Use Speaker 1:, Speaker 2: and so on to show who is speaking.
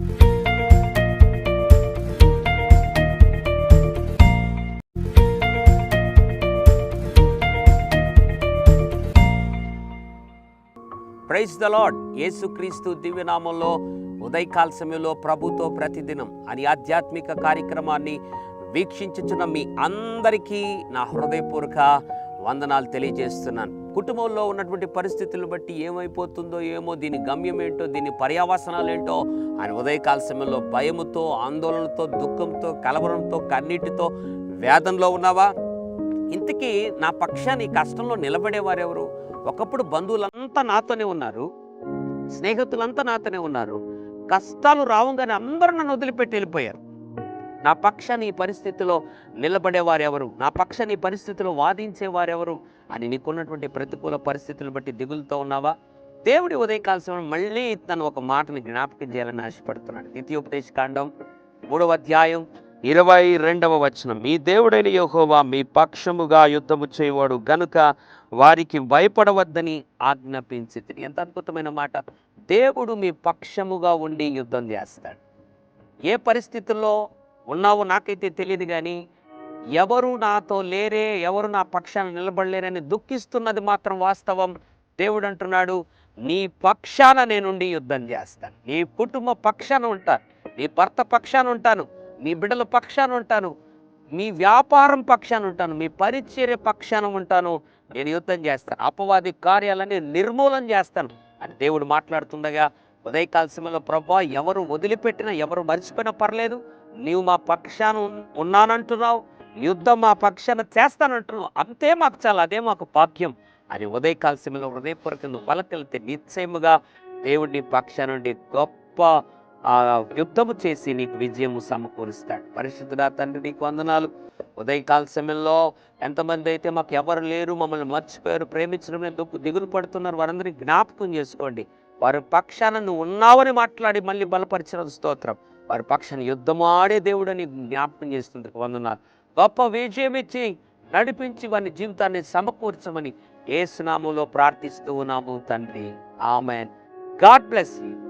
Speaker 1: Praise the lord యేసుక్రీస్తు దివ్యనామంలో ఉదయకాల సమయంలో ప్రభుతో ప్రతిదినం అని ఆధ్యాత్మిక కార్యక్రమాన్ని వీక్షించుచున్న మీ అందరికీ నా హృదయపూర్వక వందనాలు తెలియజేస్తున్నాను. కుటుంబంలో ఉన్నటువంటి పరిస్థితులను బట్టి ఏమైపోతుందో ఏమో దీని గమ్యం ఏంటో దీని పర్యావసనాలు ఏంటో ఆయన ఉదయకాల సమయంలో భయముతో ఆందోళనతో దుఃఖంతో కలవరంతో కన్నీటితో వేదనలో ఉన్నావా? ఇంతకీ నా పక్షాన్ని కష్టంలో నిలబడేవారెవరు ఒకప్పుడు బంధువులంతా నాతోనే ఉన్నారు. స్నేహితులంతా నాతోనే ఉన్నారు. కష్టాలు రావంగానే అందరూ నన్ను వదిలిపెట్టి వెళ్ళిపోయారు. నా పక్షాన్ని ఈ పరిస్థితిలో నిలబడేవారెవరు నా పక్షాన్ని ఈ పరిస్థితిలో వాదించేవారెవరు అని నీకున్నటువంటి ప్రతికూల పరిస్థితులను బట్టి దిగులుతో ఉన్నావా? దేవుడి ఉదయకాల సమయం మళ్ళీ తను ఒక మాటని జ్ఞాపకం చేయాలని ఆశపడుతున్నాడు. ద్వితీయోపదేశ కాండం మూడవ అధ్యాయం ఇరవై రెండవ వచనం. మీ దేవుడైన యహోవా మీ పక్షముగా యుద్ధము చేయవాడు గనుక వారికి భయపడవద్దని ఆజ్ఞాపించి ఎంత అద్భుతమైన మాట. దేవుడు మీ పక్షముగా ఉండి యుద్ధం చేస్తాడు. ఏ పరిస్థితుల్లో ఉన్నావో నాకైతే తెలియదు కానీ ఎవరు నాతో లేరే ఎవరు నా పక్షాన నిలబడలేరని దుఃఖిస్తున్నది మాత్రం వాస్తవం. దేవుడు అంటున్నాడు నీ పక్షాన నేనుండి యుద్ధం చేస్తాను. నీ కుటుంబ పక్షాన ఉంటాను. నీ భర్త పక్షాన ఉంటాను. మీ బిడ్డల పక్షాన ఉంటాను. మీ వ్యాపారం పక్షాన ఉంటాను. మీ పరిచర్య పక్షాన ఉంటాను. నేను యుద్ధం చేస్తాను. అపవాది కార్యాలని నిర్మూలన చేస్తాను. అని దేవుడు మాట్లాడుతుండగా ఉదయకాల సమయంలో ప్రభా ఎవరు వదిలిపెట్టినా ఎవరు మర్చిపోయినా పర్లేదు. నీవు మా పక్షాన ఉన్నానంటున్నావు యుద్ధం మా పక్షాన చేస్తానంటున్నావు. అంతే మాకు చాలా అదే మాకు భాగ్యం. అని ఉదయకాల సమయంలో హృదయపూర్వకంగా పలకెళ్తే నిశ్చయముగా దేవుడిని పక్షాన నుండి గొప్ప యుద్ధము చేసి నీకు విజయము సమకూరుస్తాడు. పరిశుద్ధుడా తండ్రి నీకు వందనాలు. ఉదయకాల సమయంలో ఎంతమంది అయితే మాకు ఎవరు లేరు మమ్మల్ని మర్చిపోయారు ప్రేమించడం దుఃఖ దిగులు పడుతున్నారు వారందరినీ జ్ఞాపకం చేసుకోండి. వారి పక్షాన నువ్వు ఉన్నావని మాట్లాడి మళ్ళీ బలపరిచిన స్తోత్రం. వారి పక్షాన్ని యుద్ధం ఆడే దేవుడని జ్ఞాపకం చేస్తుంది వందనాలు. గొప్ప విజయం ఇచ్చి నడిపించి వారి జీవితాన్ని సమకూర్చమని ఏ సునామంలో ప్రార్థిస్తూ ఉన్నాము తండ్రి. ఆమెన్. God bless you.